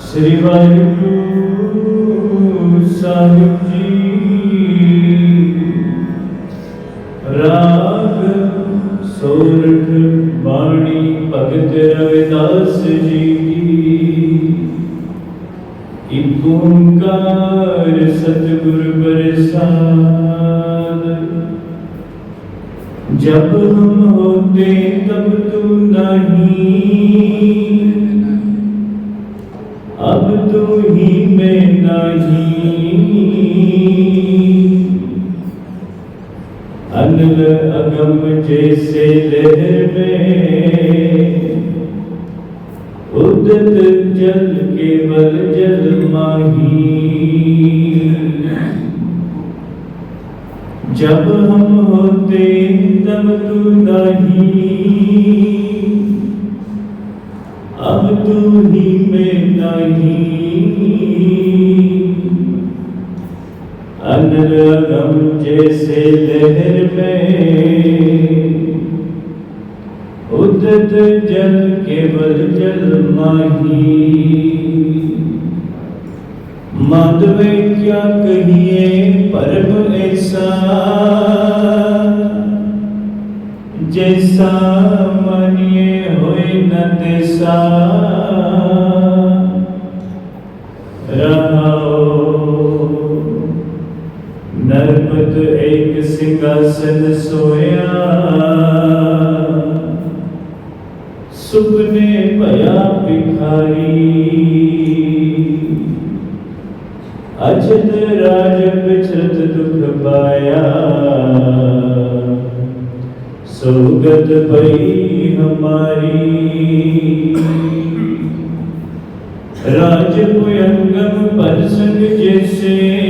ਸ੍ਰੀ ਵਾਹਿਗੁਰੂ ਸਾਹਿਬ ਜੀ। ਰਾਗ, ਸੋਰਠ, ਬਾਣੀ, ਭਗਤ ਰਵਿਦਾਸ ਜੀ। ਕੀ ਸਤਿਗੁਰ ਬਰਸਾਦ ਤਬ ਤੂੰ अनल अगम जैसे लहर में उदत जल केवल जल माही जब हम होते तब तू नहीं अब तू ही मैं नहीं अनरगम जैसे लहर में उदत जल केवल जल माही माधवे क्या कहिए परम ऐसा जैसा मानिए होए न तैसा ਕਸਦ ਸੋਇਆ। ਸੁਪਨੇ ਭਇਆ ਭਿਖਾਰੀ। ਅਜਦ ਰਾਜ ਵਿਚਰਤ ਦੁਖ ਪਾਇਆ। ਸੁਗਤ ਪਈ ਹਮਾਰੀ। ਰਾਜ ਕੋ ਅੰਗਮ ਪਰ ਸੰਗ ਜੈਸੇ।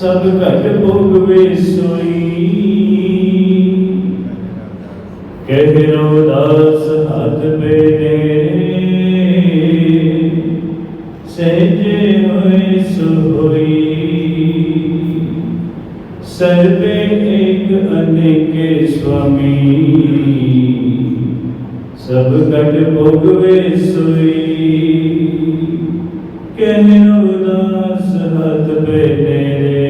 ਸਭ ਘਟ ਭੋਗਵੇ ਸੋਈ ਕਹਿ ਰੋਦਾਸ ਹੱਥ ਬੇਨੇ ਸਹਿਜੇ ਹੋਏ ਸੋਈ ਸਰਬੇ ਇੱਕ ਅਨੇਕੇ ਸੁਆਮੀ। ਸਭ ਘਟ ਭੋਗਵੇ ਸੋਈ ਕਹਿ ਰੋਦਾਸ ਹੱਥ ਬੇਨੇ